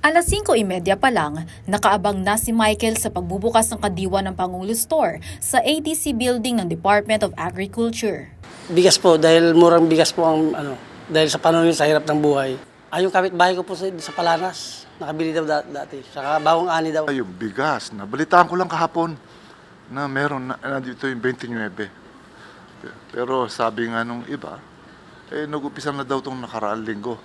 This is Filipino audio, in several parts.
Alas 5.30 pa lang, nakaabang na si Michael sa pagbubukas ng kadiwa ng Pangulo Store sa ATC building ng Department of Agriculture. Bigas po, dahil murang bigas po ang ano, dahil sa panahon yun, sa hirap ng buhay. Ay, yung kapitbahay ko po sa, sa Palanas, nakabili daw da- dati. Saka bawang ani daw. Ay, Yung bigas, nabalitaan ko lang kahapon na meron na, na dito yung 29. Pero sabi nga nung iba, eh nag-upisa na daw itong nakaraang linggo.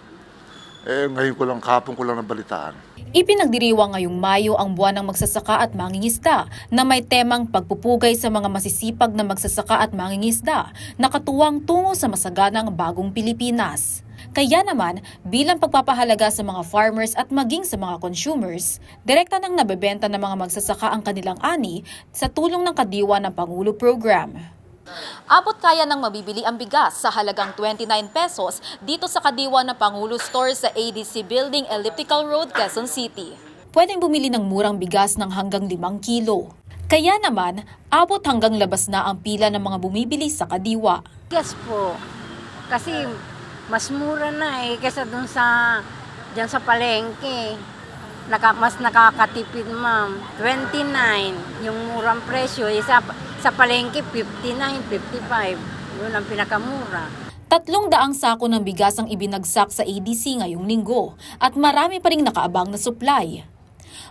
Eh ngayon ko lang, kahapon ko lang nabalitaan. Ipinagdiriwang ngayong Mayo ang buwan ng magsasaka at mangingisda na may temang pagpupugay sa mga masisipag na magsasaka at mangingisda na katuwang tungo sa masaganang bagong Pilipinas. Kaya naman, bilang pagpapahalaga sa mga farmers at maging sa mga consumers, direkta nang nabebenta ng mga magsasaka ang kanilang ani sa tulong ng Kadiwa ng Pangulo Program. Abot kaya ng mabibili ang bigas sa halagang 29 pesos dito sa Kadiwa na Pangulo Store sa ADC Building, Elliptical Road, Quezon City. Pwedeng bumili ng murang bigas ng hanggang 5 kilo. Kaya naman, abot hanggang labas na ang pila ng mga bumibili sa Kadiwa. Yes po. Kasi mas mura na eh kaysa dun sa diyan sa palengke. Naka, mas nakakatipid ma'am. 29 yung murang presyo. Eh, sa, palengke 59, 55. Yun ang pinakamura. Tatlong daang sako ng bigas ang ibinagsak sa ADC ngayong linggo at marami pa ring nakaabang na supply.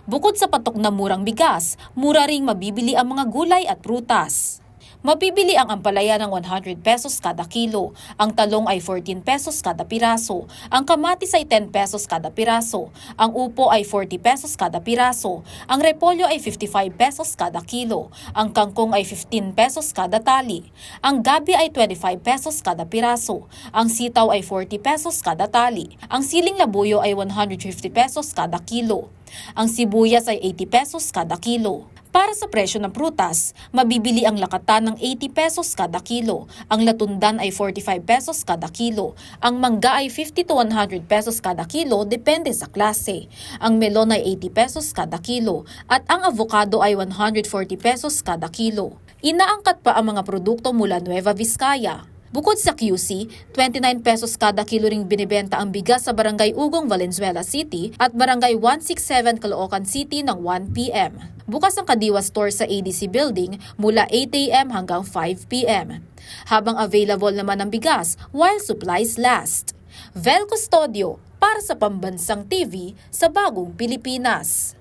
Bukod sa patok na murang bigas, mura ring mabibili ang mga gulay at prutas. Mabibili ang ampalaya ng 100 pesos kada kilo, ang talong ay 14 pesos kada piraso, ang kamatis ay 10 pesos kada piraso, ang upo ay 40 pesos kada piraso, ang repolyo ay 55 pesos kada kilo, ang kangkong ay 15 pesos kada tali, ang gabi ay 25 pesos kada piraso, ang sitaw ay 40 pesos kada tali, ang siling labuyo ay 150 pesos kada kilo, ang sibuyas ay 80 pesos kada kilo. Para sa presyo ng prutas, mabibili ang lakatan ng 80 pesos kada kilo, ang latundan ay 45 pesos kada kilo, ang mangga ay 50 to 100 pesos kada kilo depende sa klase, ang melon ay 80 pesos kada kilo, at ang avocado ay 140 pesos kada kilo. Inaangkat pa ang mga produkto mula Nueva Vizcaya. Bukod sa QC, 29 pesos kada kilo ring binibenta ang bigas sa Barangay Ugong, Valenzuela City at Barangay 167, Caloocan City ng 1 p.m. Bukas ang Kadiwa Store sa ADC Building mula 8 a.m. hanggang 5 p.m. Habang available naman ang bigas while supplies last. Vel Custodio para sa Pambansang TV sa Bagong Pilipinas.